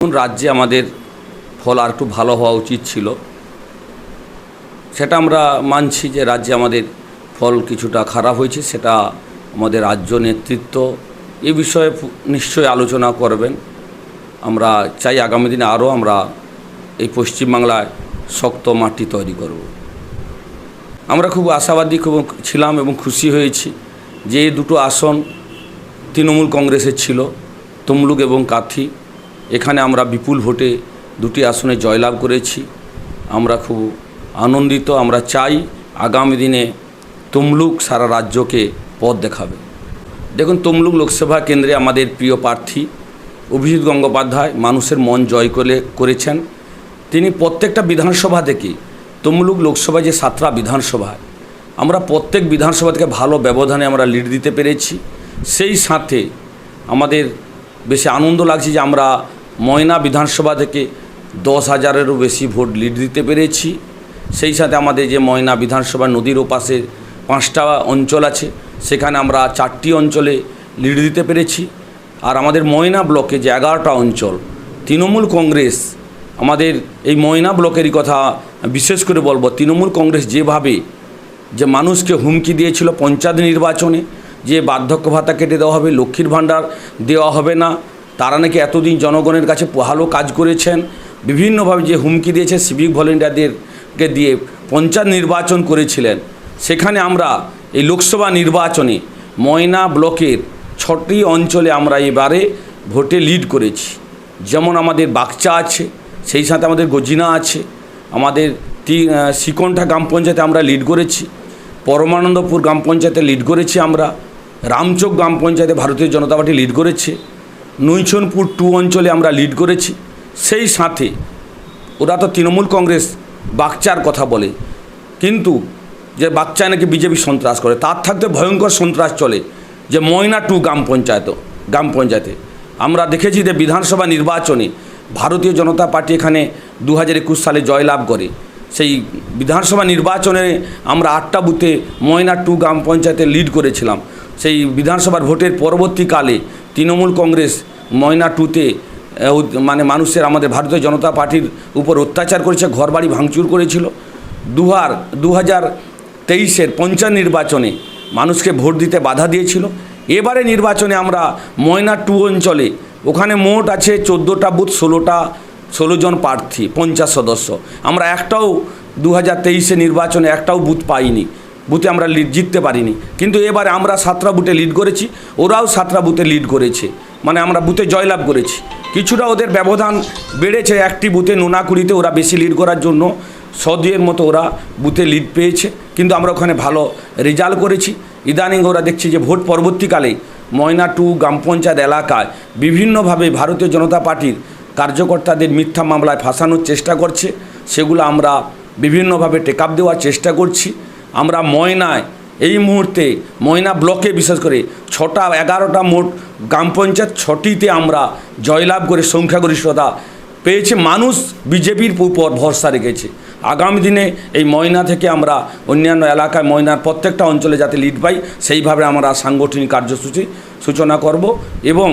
এখন রাজ্যে আমাদের ফল আর একটু ভালো হওয়া উচিত ছিল, সেটা আমরা মানছি যে রাজ্যে আমাদের ফল কিছুটা খারাপ হয়েছে, সেটা আমাদের রাজ্য নেতৃত্ব এ বিষয়ে নিশ্চয়ই আলোচনা করবেন। আমরা চাই আগামী দিনে আরও আমরা এই পশ্চিমবাংলায় শক্ত মাটি তৈরি করব। আমরা খুব আশাবাদী খুব ছিলাম এবং খুশি হয়েছি যে এই দুটো আসন তৃণমূল কংগ্রেসের ছিল, তমলুক এবং কাথি। এখানে আমরা বিপুল ভোটে দুটি আসনে জয়লাভ করেছি। আমরা খুব আনন্দিত, আমরা চাই আগামী দিনে তমলুক সারা রাজ্যকে পথ দেখাবে। দেখুন, তমলুক লোকসভা কেন্দ্রে আমাদের প্রিয় প্রার্থী অভিজিৎ গঙ্গোপাধ্যায় মানুষের মন জয় করে, করেছেন। তিনি প্রত্যেকটা বিধানসভা থেকে তমলুক লোকসভা যে সাতটা বিধানসভা, আমরা প্রত্যেক বিধানসভা থেকে ভালো ব্যবধানে আমরা লিড দিতে পেরেছি। সেই সাথে আমাদের বেশি আনন্দ লাগছে যে আমরা ময়না বিধানসভা থেকে দশ হাজারেরও বেশি ভোট লিড দিতে পেরেছি। সেই সাথে আমাদের যে ময়না বিধানসভা নদীর ওপাশে পাঁচটা অঞ্চল আছে, সেখানে আমরা চারটি অঞ্চলে লিড দিতে পেরেছি। আর আমাদের ময়না ব্লকে যে এগারোটা অঞ্চল, তৃণমূল কংগ্রেস, আমাদের এই ময়না ব্লকেরই কথা বিশেষ করে বলব, তৃণমূল কংগ্রেস যেভাবে যে মানুষকে হুমকি দিয়েছিল পঞ্চায়েত নির্বাচনে, যে বার্ধক্য ভাতা কেটে দেওয়া হবে, লক্ষ্মীর ভাণ্ডার দেওয়া হবে না তারা নাকি এতদিন জনগণের কাছে ভালো কাজ করেছেন, বিভিন্নভাবে যে হুমকি দিয়েছে সিভিক ভলেন্টিয়ারদেরকে দিয়ে পঞ্চায়েত নির্বাচন করেছিলেন। সেখানে আমরা এই লোকসভা নির্বাচনে ময়না ব্লকের ছটি অঞ্চলে আমরা এবারে ভোটে লিড করেছি। যেমন আমাদের বাগচা আছে, সেই সাথে আমাদের গজিনা আছে, আমাদের তি শিকনঠা গ্রাম পঞ্চায়েতে আমরা লিড করেছি, পরমানন্দপুর গ্রাম পঞ্চায়েতে লিড করেছি আমরা, রামচোক গ্রাম পঞ্চায়েতে ভারতীয় জনতা পার্টি লিড করেছে নৈছনপুর টু অঞ্চলে আমরা লিড করেছি। সেই সাথে ওরা তো তৃণমূল কংগ্রেস বাগচার কথা বলে। কিন্তু যে বাচ্চায় নাকি বিজেপি সন্ত্রাস করে, তার থাকতে ভয়ঙ্কর সন্ত্রাস চলে। যে ময়না টু গ্রাম পঞ্চায়েত, গ্রাম পঞ্চায়েতে। আমরা দেখেছি যে বিধানসভা নির্বাচনে ভারতীয় জনতা পার্টি এখানে দু হাজার একুশ সালে জয়লাভ করে। সেই বিধানসভা নির্বাচনে আমরা আটটা বুথে ময়না টু গ্রাম পঞ্চায়েতে লিড করেছিলাম। সেই বিধানসভার ভোটের পরবর্তীকালে তৃণমূল কংগ্রেস ময়না টুতে মানে মানুষের আমাদের ভারতীয় জনতা পার্টির উপর অত্যাচার করেছে, ঘরবাড়ি ভাঙচুর করেছিল। দুহার দু হাজার তেইশের পঞ্চায়েত নির্বাচনে মানুষকে ভোট দিতে বাধা দিয়েছিল। এবারে নির্বাচনে আমরা ময়না টু অঞ্চলে, ওখানে মোট আছে চোদ্দোটা বুথ, ষোলোটা, ষোলো জন প্রার্থী, পঞ্চাশ সদস্য। আমরা একটাও দু হাজার তেইশে নির্বাচনে একটাও বুথ পাইনি। বুথে আমরা লিড জিততে পারিনি। কিন্তু এবারে আমরা সাতটা বুথে লিড করেছি, ওরাও সাতটা বুথে লিড করেছে। মানে আমরা বুথে জয়লাভ করেছি। কিছুটা ওদের ব্যবধান বেড়েছে একটি বুথে, নোনাকুড়িতে ওরা বেশি লিড করার জন্য। সদিয়ের মতো ওরা বুথে লিড পেয়েছে। কিন্তু আমরা ওখানে ভালো রেজাল্ট করেছি। ইদানিং ওরা দেখছি যে ভোট পরবর্তীকালে ময়না টু, গ্রাম পঞ্চায়েত এলাকায় বিভিন্নভাবে ভারতীয় জনতা পার্টির কার্যকর্তাদের মিথ্যা মামলায় ফাঁসানোর চেষ্টা করছে। সেগুলো আমরা বিভিন্নভাবে টেকআপ দেওয়ার চেষ্টা করছি। আমরা ময়নায় এই মুহূর্তে ময়না ব্লকে বিশেষ করে ছটা, এগারোটা মোট গ্রাম পঞ্চায়েত ছটিতে আমরা জয়লাভ করে সংখ্যাগরিষ্ঠতা পেয়েছে। মানুষ বিজেপির উপর ভরসা রেখেছে। আগামী দিনে এই ময়না থেকে আমরা অন্যান্য এলাকায় ময়নার প্রত্যেকটা অঞ্চলে যাতে লিড পাই, সেইভাবে আমরা সাংগঠনিক কার্যসূচি সূচনা করব এবং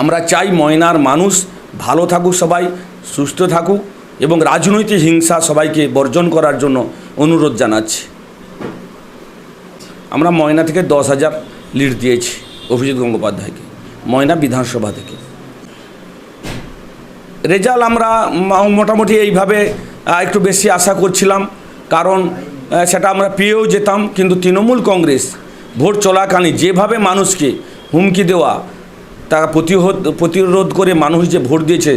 আমরা চাই ময়নার মানুষ ভালো থাকুক সবাই, সুস্থ থাকুক এবং রাজনৈতিক হিংসা সবাইকে বর্জন করার জন্য অনুরোধ জানাচ্ছি। আমরা ময়না থেকে দশ হাজার লিড দিয়েছি অভিজিৎ গঙ্গোপাধ্যায়কে, ময়না বিধানসভা থেকে। রেজাল্ট আমরা মোটামুটি এইভাবে একটু বেশি আশা করছিলাম, কারণ সেটা আমরা পেয়েও যেতাম, কিন্তু তৃণমূল কংগ্রেস ভোট চলাকালীন যেভাবে মানুষকে হুমকি দেওয়া তা প্রতিরোধ প্রতিরোধ করে মানুষ যে ভোট দিয়েছে,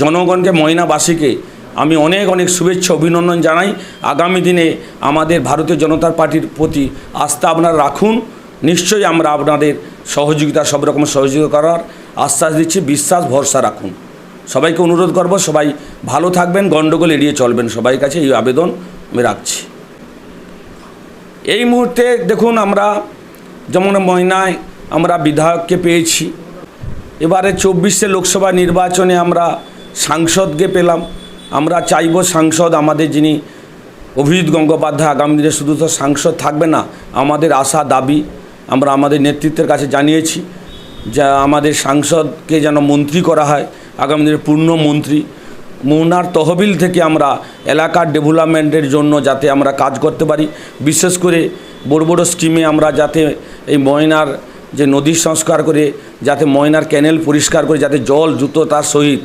জনগণকে, ময়নাবাসীকে আমি অনেক অনেক শুভেচ্ছা, অভিনন্দন জানাই। আগামী দিনে আমাদের ভারতীয় জনতা পার্টির প্রতি আস্থা আপনারা রাখুন। নিশ্চয়ই আমরা আপনাদের সহযোগিতা, সব রকম সহযোগিতা করার আশ্বাস দিচ্ছি, বিশ্বাস, ভরসা রাখুন। সবাইকে অনুরোধ করব, সবাই ভালো থাকবেন, গণ্ডগোল এড়িয়ে চলবেন সবাই কাছে, এই আবেদন আমি রাখছি। এই মুহূর্তে দেখুন আমরা যেমন ময়নায় আমরা বিধায়ককে পেয়েছি। এবারে চব্বিশে লোকসভা নির্বাচনে আমরা সাংসদকে পেলাম। আমরা চাইব সাংসদ আমাদের যিনি অভিজিৎ গঙ্গোপাধ্যায় আগামী দিনে শুধু তো সাংসদ থাকবে না, আমাদের আশা, দাবি আমরা আমাদের নেতৃত্বের কাছে জানিয়েছি যা আমাদের সাংসদকে যেন মন্ত্রী করা হয়, আগামী দিনের পূর্ণ মন্ত্রী। মোহনার তহবিল থেকে আমরা এলাকার ডেভেলপমেন্টের জন্য যাতে আমরা কাজ করতে পারি, বিশেষ করে বড় বড় স্কিমে আমরা যাতে এই ময়নার যে নদী সংস্কার করে, যাতে ময়নার ক্যানেল পরিষ্কার করে, যাতে জল দ্রুততার সহিত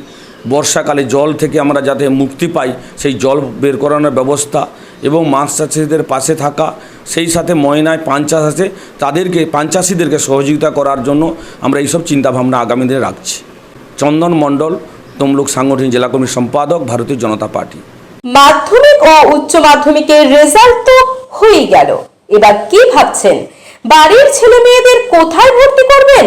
বর্ষাকালে জল থেকে আমরা যাতে মুক্তি পাই, সেই জল বের করানোর ব্যবস্থা এবং মাছ চাষিদের পাশে থাকা, সেই সাথে ময়নায় পান চাষ আছে, তাদেরকে পান চাষিদেরকে সহযোগিতা করার জন্য আমরা এইসব চিন্তাভাবনা আগামী দিনে রাখছি। চন্দন মণ্ডল, তমলুক সাংগঠনিক জেলা কর্মী সম্পাদক, ভারতীয় জনতা পার্টি। মাধ্যমিক ও উচ্চ মাধ্যমিকের রেজাল্ট তো হয়ে গেল। এবার কি ভাবছেন? বাড়ির ছেলে মেয়েদের কোথায় ভর্তি করবেন?